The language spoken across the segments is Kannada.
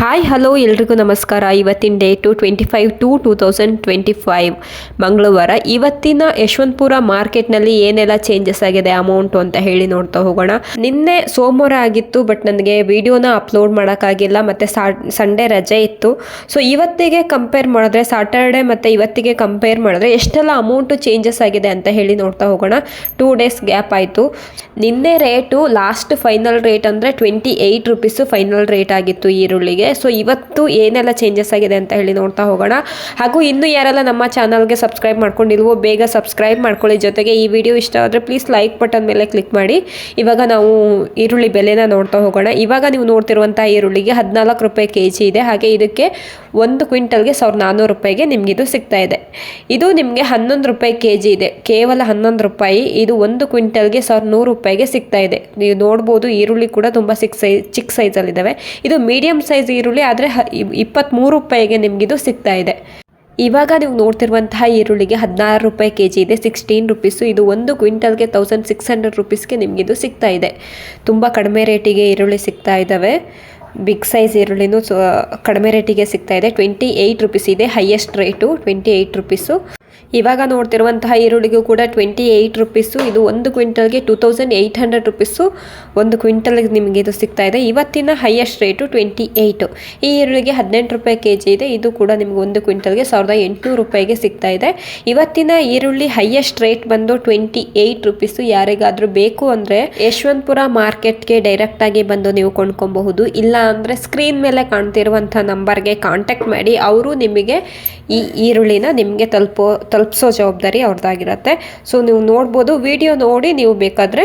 ಹಾಯ್ ಹಲೋ ಎಲ್ರಿಗೂ ನಮಸ್ಕಾರ. ಇವತ್ತಿನ date twenty five two two thousand twenty five ಮಂಗಳವಾರ. ಇವತ್ತಿನ ಯಶವಂತಪುರ ಮಾರ್ಕೆಟ್ನಲ್ಲಿ ಏನೆಲ್ಲ ಚೇಂಜಸ್ ಆಗಿದೆ ಅಮೌಂಟು ಅಂತ ಹೇಳಿ ನೋಡ್ತಾ ಹೋಗೋಣ. ನಿನ್ನೆ ಸೋಮವಾರ ಆಗಿತ್ತು ಬಟ್ ನನಗೆ ವಿಡಿಯೋನ ಅಪ್ಲೋಡ್ ಮಾಡೋಕ್ಕಾಗಿಲ್ಲ, ಮತ್ತು ಸಾ ಸಂಡೇ ರಜೆ ಇತ್ತು. ಸೊ ಇವತ್ತಿಗೆ ಕಂಪೇರ್ ಮಾಡಿದ್ರೆ ಸಾಟರ್ಡೆ ಮತ್ತು ಇವತ್ತಿಗೆ ಕಂಪೇರ್ ಮಾಡಿದ್ರೆ ಎಷ್ಟೆಲ್ಲ ಅಮೌಂಟು ಚೇಂಜಸ್ ಆಗಿದೆ ಅಂತ ಹೇಳಿ ನೋಡ್ತಾ ಹೋಗೋಣ. ಟೂ ಡೇಸ್ ಗ್ಯಾಪ್ ಆಯಿತು. ನಿನ್ನೆ ರೇಟು ಲಾಸ್ಟ್ ಫೈನಲ್ ರೇಟ್ ಅಂದರೆ twenty eight rupees final rate ಆಗಿತ್ತು ಈರುಳ್ಳಿಗೆ. ಸೊ ಇವತ್ತು ಏನೆಲ್ಲ ಚೇಂಜಸ್ ಆಗಿದೆ ಅಂತ ಹೇಳಿ ನೋಡ್ತಾ ಹೋಗೋಣ. ಹಾಗೂ ಇನ್ನು ಯಾರೆಲ್ಲ ನಮ್ಮ ಚಾನಲ್ಗೆ ಸಬ್ಸ್ಕ್ರೈಬ್ ಮಾಡ್ಕೊಂಡಿಲ್ವೋ, ಬೇಗ ಸಬ್ಸ್ಕ್ರೈಬ್ ಮಾಡ್ಕೊಳ್ಳಿ. ಜೊತೆಗೆ ಈ ವಿಡಿಯೋ ಇಷ್ಟ ಆದರೆ ಪ್ಲೀಸ್ ಲೈಕ್ ಬಟನ್ ಮೇಲೆ ಕ್ಲಿಕ್ ಮಾಡಿ. ಇವಾಗ ನಾವು ಈರುಳ್ಳಿ ಬೆಲೆನ ನೋಡ್ತಾ ಹೋಗೋಣ. ಇವಾಗ ನೀವು ನೋಡ್ತಿರುವಂಥ ಈರುಳ್ಳಿಗೆ ಹದಿನಾಲ್ಕು ರೂಪಾಯಿ ಕೆ ಜಿ ಇದೆ. ಹಾಗೆ ಇದಕ್ಕೆ ಒಂದು ಕ್ವಿಂಟಲ್ಗೆ ಸಾವಿರದ ನಾನ್ನೂರು ರೂಪಾಯಿಗೆ ನಿಮ್ಗೆ ಇದು ಸಿಗ್ತಾ ಇದೆ. ಇದು ನಿಮಗೆ ಹನ್ನೊಂದು ರೂಪಾಯಿ ಕೆ ಜಿ ಇದೆ. ಕೇವಲ ಹನ್ನೊಂದು ರೂಪಾಯಿ. ಇದು ಒಂದು ಕ್ವಿಂಟಲ್ಗೆ ಸಾವಿರದ ನೂರು ರೂಪಾಯಿಗೆ ಸಿಗ್ತಾ ಇದೆ. ನೀವು ನೋಡ್ಬೋದು ಈರುಳ್ಳಿ ಕೂಡ ತುಂಬ ಸಿಕ್ ಸೈ ಚಿಕ್ಕ ಸೈಜಲ್ಲಿದ್ದಾವೆ ಇದು ಮೀಡಿಯಮ್ ಸೈಜ್ ಈರುಳ್ಳಿ ಆದರೆ ಇಪ್ಪತ್ತ್ಮೂರು ರೂಪಾಯಿಗೆ ನಿಮಗಿದು ಸಿಗ್ತಾ ಇದೆ. ಇವಾಗ ನೀವು ನೋಡ್ತಿರುವಂತಹ ಈರುಳ್ಳಿಗೆ ಹದಿನಾರು ರೂಪಾಯಿ ಕೆ ಜಿ ಇದೆ ಸಿಕ್ಸ್ಟೀನ್ ರುಪೀಸು ಇದು ಒಂದು ಕ್ವಿಂಟಲ್ಗೆ ತೌಸಂಡ್ ಸಿಕ್ಸ್ ಹಂಡ್ರೆಡ್ ರುಪೀಸ್ಗೆ ನಿಮಗಿದು ಸಿಗ್ತಾ ಇದೆ. ತುಂಬ ಕಡಿಮೆ ರೇಟಿಗೆ ಈರುಳ್ಳಿ ಸಿಗ್ತಾ ಇದ್ದಾವೆ ಬಿಗ್ ಸೈಜ್ ಈರುಳ್ಳಿನೂ ಕಡಿಮೆ ರೇಟಿಗೆ ಸಿಗ್ತಾ ಇದೆ. ಟ್ವೆಂಟಿ ಏಯ್ಟ್ ರುಪೀಸ್ ಇದೆ highest rate twenty eight rupees ಇವಾಗ ನೋಡ್ತಿರುವಂತಹ ಈರುಳ್ಳಿಗೂ ಕೂಡ ಟ್ವೆಂಟಿ ಏಯ್ಟ್ ರುಪೀಸು ಇದು ಒಂದು ಕ್ವಿಂಟಲ್ಗೆ two thousand eight hundred rupees ಒಂದು ಕ್ವಿಂಟಲ್ಗೆ ನಿಮಗೆ ಇದು ಸಿಗ್ತಾ ಇದೆ. ಇವತ್ತಿನ ಹೈಯೆಸ್ಟ್ ರೇಟು ಟ್ವೆಂಟಿ ಏಯ್ಟು ಈ ಈರುಳ್ಳಿಗೆ ಹದಿನೆಂಟು ರೂಪಾಯಿ ಕೆ ಜಿ ಇದೆ. ಇದು ಕೂಡ ನಿಮಗೆ ಒಂದು ಕ್ವಿಂಟಲ್ಗೆ ಸಾವಿರದ ಎಂಟುನೂರು ರೂಪಾಯಿಗೆ ಸಿಗ್ತಾ ಇದೆ. ಇವತ್ತಿನ ಈರುಳ್ಳಿ ಹೈಯೆಸ್ಟ್ ರೇಟ್ ಬಂದು ಟ್ವೆಂಟಿ ಏಯ್ಟ್ ರುಪೀಸು ಯಾರಿಗಾದರೂ ಬೇಕು ಅಂದರೆ ಯಶವಂತಪುರ ಮಾರ್ಕೆಟ್ಗೆ ಡೈರೆಕ್ಟಾಗಿ ಬಂದು ನೀವು ಕೊಂಡ್ಕೊಬಹುದು. ಇಲ್ಲ ಅಂದರೆ ಸ್ಕ್ರೀನ್ ಮೇಲೆ ಕಾಣ್ತಿರುವಂಥ ನಂಬರ್ಗೆ ಕಾಂಟ್ಯಾಕ್ಟ್ ಮಾಡಿ. ಅವರು ನಿಮಗೆ ಈ ಈರುಳ್ಳಿನ ನಿಮಗೆ ತಲುಪೋ ತಲುಪಿಸೋ ಜವಾಬ್ದಾರಿ ಅವ್ರದ್ದಾಗಿರುತ್ತೆ. ಸೊ ನೀವು ನೋಡ್ಬೋದು ವಿಡಿಯೋ ನೋಡಿ ನೀವು ಬೇಕಾದರೆ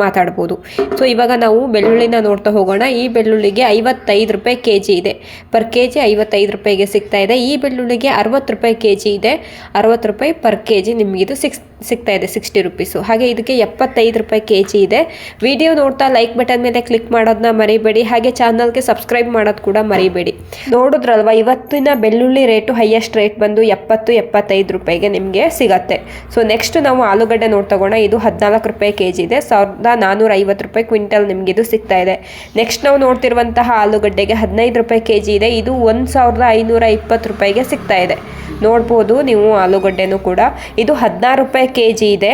ಮಾತಾಡ್ಬೋದು. ಸೊ ಇವಾಗ ನಾವು ಬೆಳ್ಳುಳ್ಳಿನ ನೋಡ್ತಾ ಹೋಗೋಣ. ಈ ಬೆಳ್ಳುಳ್ಳಿಗೆ ಐವತ್ತೈದು ರೂಪಾಯಿ ಕೆ ಜಿ ಇದೆ. ಪರ್ ಕೆ ಜಿ ಐವತ್ತೈದು ರೂಪಾಯಿಗೆ ಸಿಗ್ತಾ ಇದೆ. ಈ ಬೆಳ್ಳುಳ್ಳಿಗೆ ಅರವತ್ತು ರೂಪಾಯಿ ಕೆ ಜಿ ಇದೆ. ಅರವತ್ತು ರೂಪಾಯಿ ಪರ್ ಕೆ ಜಿ ನಿಮಗಿದು ಸಿಕ್ಸ್ ಸಿಗ್ತಾ ಇದೆ ಸಿಕ್ಸ್ಟಿ ರುಪೀಸು ಹಾಗೆ ಇದಕ್ಕೆ ಎಪ್ಪತ್ತೈದು ರೂಪಾಯಿ ಕೆ ಜಿ ಇದೆ. ವಿಡಿಯೋ ನೋಡ್ತಾ ಲೈಕ್ ಬಟನ್ ಮೇಲೆ ಕ್ಲಿಕ್ ಮಾಡೋದನ್ನ ಮರಿಬೇಡಿ. ಹಾಗೆ ಚಾನಲ್ಗೆ ಸಬ್ಸ್ಕ್ರೈಬ್ ಮಾಡೋದು ಕೂಡ ಮರಿಬೇಡಿ. ನೋಡಿದ್ರಲ್ವ, ಇವತ್ತಿನ ಬೆಳ್ಳುಳ್ಳಿ ರೇಟು ಹೈಯೆಸ್ಟ್ ರೇಟ್ ಬಂದು ಎಪ್ಪತ್ತು, ಎಪ್ಪತ್ತೈದು ರೂಪಾಯಿಗೆ ನಿಮಗೆ ಸಿಗತ್ತೆ. ಸೊ ನೆಕ್ಸ್ಟ್ ನಾವು ಆಲೂಗಡ್ಡೆ ನೋಡ್ತಗೋಣ ಇದು ಹದಿನಾಲ್ಕು ರೂಪಾಯಿ ಕೆ ಜಿ ಇದೆ. ಸಾವಿರದ ನಾನ್ನೂರ ಐವತ್ತು ರೂಪಾಯಿ ಕ್ವಿಂಟಲ್ ನಿಮಗೆ ಇದು ಸಿಗ್ತಾ ಇದೆ. ನೆಕ್ಸ್ಟ್ ನಾವು ನೋಡ್ತಿರುವಂತಹ ಆಲೂಗಡ್ಡೆಗೆ ಹದಿನೈದು ರೂಪಾಯಿ ಕೆ ಜಿ ಇದೆ. ಇದು ಒಂದು ಸಾವಿರದ ಐನೂರ ಇಪ್ಪತ್ತು ರೂಪಾಯಿಗೆ ಸಿಗ್ತಾ ಇದೆ. ನೋಡ್ಬೋದು ನೀವು ಆಲೂಗಡ್ಡೆನೂ ಕೂಡ. ಇದು ಹದಿನಾರು ರೂಪಾಯಿ ಕೆ ಜಿ ಇದೆ.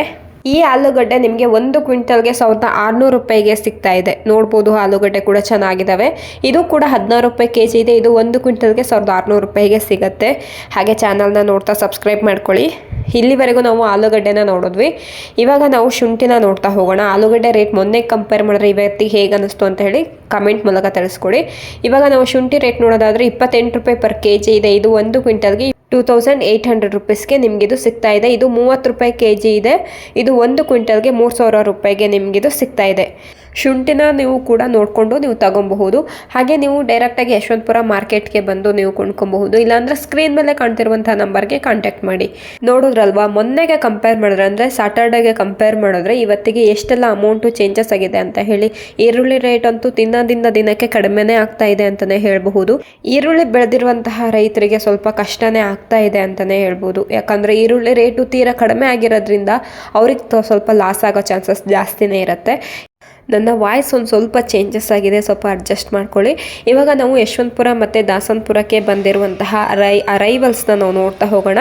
ಈ ಆಲೂಗಡ್ಡೆ ನಿಮಗೆ ಒಂದು ಕ್ವಿಂಟಲ್ಗೆ ಸಾವಿರದ ಆರುನೂರು ರೂಪಾಯಿಗೆ ಸಿಗ್ತಾ ಇದೆ. ನೋಡ್ಬೋದು ಆಲೂಗಡ್ಡೆ ಕೂಡ ಚೆನ್ನಾಗಿದ್ದಾವೆ ಇದು ಕೂಡ ಹದಿನಾರು ರೂಪಾಯಿ ಕೆ ಜಿ ಇದೆ. ಇದು ಒಂದು ಕ್ವಿಂಟಲ್ಗೆ ಸಾವಿರದ ಆರುನೂರು ರೂಪಾಯಿಗೆ ಸಿಗುತ್ತೆ. ಹಾಗೆ ಚಾನಲ್ನ ನೋಡ್ತಾ ಸಬ್ಸ್ಕ್ರೈಬ್ ಮಾಡ್ಕೊಳ್ಳಿ. ಇಲ್ಲಿವರೆಗೂ ನಾವು ಆಲೂಗಡ್ಡೆನ ನೋಡಿದ್ವಿ. ಇವಾಗ ನಾವು ಶುಂಠಿನ ನೋಡ್ತಾ ಹೋಗೋಣ. ಆಲೂಗಡ್ಡೆ ರೇಟ್ ಮೊನ್ನೆ ಕಂಪೇರ್ ಮಾಡಿದ್ರೆ ಇವತ್ತಿಗೆ ಹೇಗೆ ಅನ್ನಿಸ್ತು ಅಂತ ಹೇಳಿ ಕಮೆಂಟ್ ಮೂಲಕ ತಿಳಿಸ್ಕೊಡಿ. ಇವಾಗ ನಾವು ಶುಂಠಿ ರೇಟ್ ನೋಡೋದಾದರೆ ಇಪ್ಪತ್ತೆಂಟು ರೂಪಾಯಿ ಪರ್ ಕೆ ಇದೆ. ಇದು ಒಂದು ಕ್ವಿಂಟಲ್ಗೆ ಟೂ ತೌಸಂಡ್ ಏಯ್ಟ್ ಹಂಡ್ರೆಡ್ ರುಪೀಸ್ಗೆ ನಿಮಗಿದು ಸಿಗ್ತಾ ಇದೆ. ಇದು ಮೂವತ್ತು ರೂಪಾಯಿ ಕೆ ಜಿ ಇದೆ. ಇದು ಒಂದು ಕ್ವಿಂಟಲ್ಗೆ ಮೂರು ಸಾವಿರ ರೂಪಾಯಿಗೆ ನಿಮಗಿದು ಸಿಗ್ತಾ ಇದೆ. ಶುಂಠಿನ ನೀವು ಕೂಡ ನೋಡಿಕೊಂಡು ನೀವು ತಗೊಬಹುದು. ಹಾಗೆ ನೀವು ಡೈರೆಕ್ಟಾಗಿ ಯಶವಂತಪುರ ಮಾರ್ಕೆಟ್ಗೆ ಬಂದು ನೀವು ಕೊಂಡ್ಕೊಬಹುದು. ಇಲ್ಲಾಂದರೆ ಸ್ಕ್ರೀನ್ ಮೇಲೆ ಕಾಣ್ತಿರುವಂಥ ನಂಬರ್ಗೆ ಕಾಂಟ್ಯಾಕ್ಟ್ ಮಾಡಿ. ನೋಡಿದ್ರಲ್ವಾ? ಮೊನ್ನೆಗೆ ಕಂಪೇರ್ ಮಾಡಿದ್ರೆ, ಅಂದರೆ ಸಾಟರ್ಡೆಗೆ ಕಂಪೇರ್ ಮಾಡಿದ್ರೆ ಇವತ್ತಿಗೆ ಎಷ್ಟೆಲ್ಲ ಅಮೌಂಟು ಚೇಂಜಸ್ ಆಗಿದೆ ಅಂತ ಹೇಳಿ. ಈರುಳ್ಳಿ ರೇಟ್ ಅಂತೂ ದಿನದಿಂದ ದಿನಕ್ಕೆ ಕಡಿಮೆನೇ ಆಗ್ತಾ ಇದೆ ಅಂತಲೇ ಹೇಳಬಹುದು. ಈರುಳ್ಳಿ ಬೆಳೆದಿರುವಂತಹ ರೈತರಿಗೆ ಸ್ವಲ್ಪ ಕಷ್ಟನೇ ಆಗ್ತಾ ಇದೆ ಅಂತಲೇ ಹೇಳ್ಬೋದು ಯಾಕಂದರೆ ಈರುಳ್ಳಿ ರೇಟು ತೀರಾ ಕಡಿಮೆ ಆಗಿರೋದ್ರಿಂದ ಅವ್ರಿಗೆ ಸ್ವಲ್ಪ ಲಾಸ್ ಆಗೋ ಚಾನ್ಸಸ್ ಜಾಸ್ತಿನೇ ಇರುತ್ತೆ. ನನ್ನ ವಾಯ್ಸ್ ಒಂದು ಸ್ವಲ್ಪ ಚೇಂಜಸ್ ಆಗಿದೆ, ಸ್ವಲ್ಪ ಅಡ್ಜಸ್ಟ್ ಮಾಡ್ಕೊಳ್ಳಿ. ಇವಾಗ ನಾವು ಯಶವಂತಪುರ ಮತ್ತು ದಾಸನ್ಪುರಕ್ಕೆ ಬಂದಿರುವಂತಹ ರೈ ಅರೈವಲ್ಸ್ನ ನಾವು ನೋಡ್ತಾ ಹೋಗೋಣ.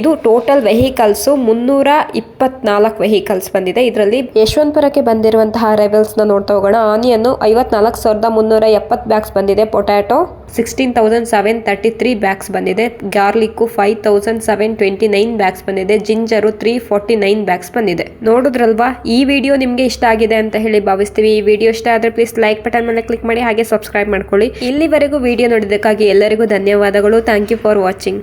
ಇದು ಟೋಟಲ್ ವೆಹಿಕಲ್ಸು ಮುನ್ನೂರ ಇಪ್ಪತ್ನಾಲ್ಕು ವೆಹಿಕಲ್ಸ್ ಬಂದಿದೆ. ಇದರಲ್ಲಿ ಯಶವಂತಪುರಕ್ಕೆ ಬಂದಿರುವಂತಹ ಅರೈವಲ್ಸ್ನ ನೋಡ್ತಾ ಹೋಗೋಣ. ಆನಿಯನ್ನು ಐವತ್ನಾಲ್ಕು ಸಾವಿರದ ಮುನ್ನೂರ ಎಪ್ಪತ್ತು ಬ್ಯಾಗ್ಸ್ ಬಂದಿದೆ. Potato sixteen thousand seven thirty three bags ಬಂದಿದೆ. Garlic five thousand seven twenty nine bags ಬಂದಿದೆ. Ginger three forty nine bags ಬಂದಿದೆ. ನೋಡಿದ್ರಲ್ವಾ? ಈ ವಿಡಿಯೋ ನಿಮಗೆ ಇಷ್ಟ ಆಗಿದೆ ಅಂತ ಹೇಳಿ ಭಾವಿಸ್ತೀವಿ. ಈ ವಿಡಿಯೋ ಇಷ್ಟ ಆದರೆ ಪ್ಲೀಸ್ ಲೈಕ್ ಬಟನ್ ಮೇಲೆ ಕ್ಲಿಕ್ ಮಾಡಿ ಹಾಗೆ ಸಬ್ಸ್ಕ್ರೈಬ್ ಮಾಡ್ಕೊಳ್ಳಿ. ಇಲ್ಲಿವರೆಗೂ ವಿಡಿಯೋ ನೋಡಿದ್ದಕ್ಕಾಗಿ ಎಲ್ಲರಿಗೂ ಧನ್ಯವಾದಗಳು. Thank you for watching